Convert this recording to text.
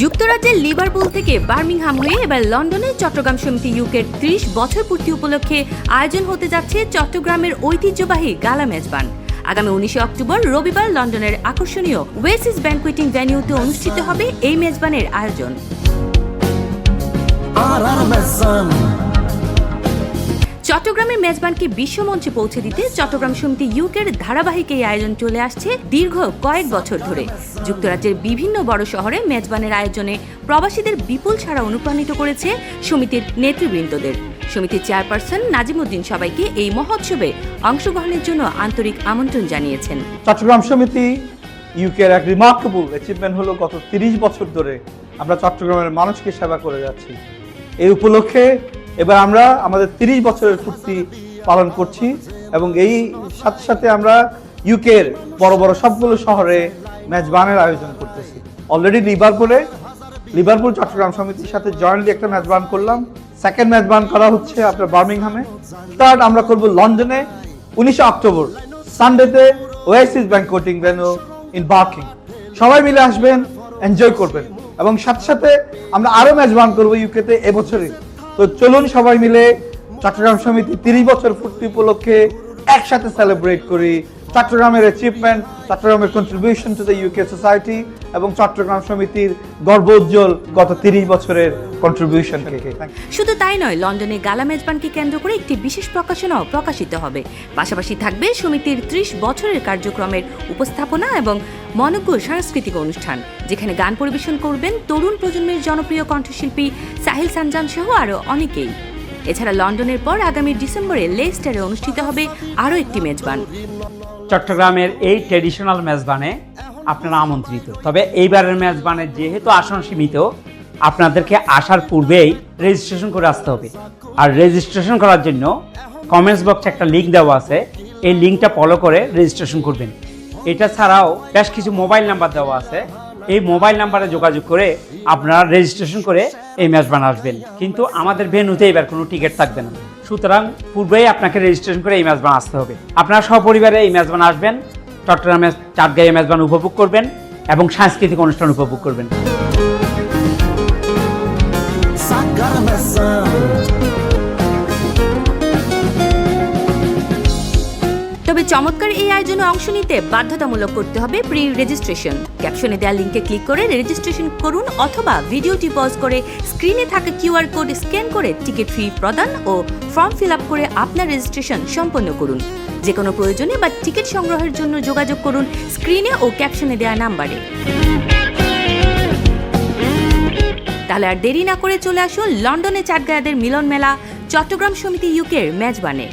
যুক্তরাজ্যের লিভারপুল থেকে বার্মিংহাম হয়ে এবার লন্ডনে চট্টগ্রাম সমিতি ইউকের ত্রিশ বছর পূর্তি উপলক্ষে আয়োজন হতে যাচ্ছে চট্টগ্রামের ঐতিহ্যবাহী গালা মেজবান। আগামী উনিশে অক্টোবর রবিবার লন্ডনের আকর্ষণীয় ওয়েসিস ব্যাংকুয়েটিং ভ্যানিউতে অনুষ্ঠিত হবে এই মেজবানের আয়োজন। চট্টগ্রামের মেজবানকে বিশ্বমঞ্চে পৌঁছে দিতে চট্টগ্রাম সমিতি ইউকের ধারাবাহিক এই আয়োজন চলে আসছে দীর্ঘ কয়েক বছর ধরে। যুক্তরাজ্যের বিভিন্ন বড় শহরে মেজবানের আয়োজনে প্রবাসীদের বিপুল ছাড়া অনুপ্রাণিত করেছে সমিতির নেতৃবৃন্দদের। সমিতির চেয়ারপারসন নাজিমুদ্দিন সবাইকে এই মহোৎসবে অংশগ্রহণের জন্য আন্তরিক আমন্ত্রণ জানিয়েছেন। চট্টগ্রাম সমিতি ইউকের এক রিমার্কেবল অ্যাচিভমেন্ট হলো গত তিরিশ বছর ধরে আমরা চট্টগ্রামের মানুষকে সেবা করে যাচ্ছি। এই উপলক্ষে এবার আমরা আমাদের তিরিশ বছরের পূর্তি পালন করছি এবং এই সাথে সাথে আমরা ইউকের বড় বড় সবগুলো শহরে ম্যাচবানের আয়োজন করতেছি। অলরেডি লিভারপুলে লিভারপুল চট্টগ্রাম সমিতির সাথে জয়েন্টলি একটা ম্যাচ বান করলাম। সেকেন্ড ম্যাচ বান করা হচ্ছে আপনার বার্মিংহামে থার্ড আমরা করব লন্ডনে উনিশে অক্টোবর সানডেতে OASIS banqueting venue in Barking সবাই মিলে আসবেন এনজয় করবেন। এবং সাথে সাথে আমরা আরও ম্যাচ বান করব ইউকেতে এবছরই। তো চলুন সবাই মিলে চট্টগ্রাম সমিতি তিরিশ বছর পূর্তি উপলক্ষে একসাথে সেলিব্রেট করি। চট্টগ্রামের অ্যাচিভমেন্ট চট্টগ্রামের contribution to the UK society এবং চট্টগ্রাম সমিতির গর্ব উজ্জ্বল গত তিরিশ বছরের কন্ট্রিবিউশনকে শুধু তাই নয় লন্ডনে গালা মেজবানকে কেন্দ্র করে একটি বিশেষ প্রকাশনাও প্রকাশিত হবে। পাশাপাশি থাকবে সমিতির ত্রিশ বছরের কার্যক্রমের উপস্থাপনা এবং মনজ্ঞ সাংস্কৃতিক অনুষ্ঠান যেখানে গান পরিবেশন করবেন তরুণ প্রজন্মের জনপ্রিয় কণ্ঠশিল্পী সাহিল সানজান সহ আরও অনেকেই। এছাড়া লন্ডনের পর আগামী ডিসেম্বরে লেস্টারে অনুষ্ঠিত হবে আরও একটি মেজবান। চট্টগ্রামের এই ট্রেডিশনাল মেজবানে আপনারা আমন্ত্রিত। তবে এইবারের মেজবানে যেহেতু আসন সীমিত, আপনাদেরকে আসার পূর্বেই রেজিস্ট্রেশন করে আসতে হবে। আর রেজিস্ট্রেশন করার জন্য কমেন্টস বক্সে একটা লিঙ্ক দেওয়া আছে। এই লিঙ্কটা ফলো করে রেজিস্ট্রেশন করবেন। এটা ছাড়াও বেশ কিছু মোবাইল নাম্বার দেওয়া আছে। এই মোবাইল নাম্বারে যোগাযোগ করে আপনারা রেজিস্ট্রেশন করে এই মেজবান আসবেন। কিন্তু আমাদের ভেন্যুতে এবার কোনো টিকিট থাকবে না। সুতরাং পূর্বেই আপনাকে রেজিস্ট্রেশন করে এই মেজবান আসতে হবে। আপনারা সপরিবারে এই মেজবান আসবেন। চট্টগ্রামের চাটগাঁয়ে মেজবান উপভোগ করবেন এবং সাংস্কৃতিক অনুষ্ঠান উপভোগ করবেন। চমৎকার এই আয়োজনে অংশ নিতে বাধ্যতামূলক করতে হবে প্রি রেজিস্ট্রেশন ক্যাপশনে দেওয়া লিঙ্কে ক্লিক করে রেজিস্ট্রেশন করুন অথবা ভিডিওটি পজ করে স্ক্রিনে থাকা কিউআর কোড স্ক্যান করে টিকিট ফি প্রদান ও ফর্ম ফিল আপ করে আপনার রেজিস্ট্রেশন সম্পন্ন করুন। যে কোনো প্রয়োজনে বা টিকিট সংগ্রহের জন্য যোগাযোগ করুন স্ক্রিনে ও ক্যাপশনে দেওয়া নাম্বারে তাহলে আর দেরি না করে চলে আসুন লন্ডনে চাটগায়াদের মিলন মেলা, চট্টগ্রাম সমিতি ইউকের মেজবানে।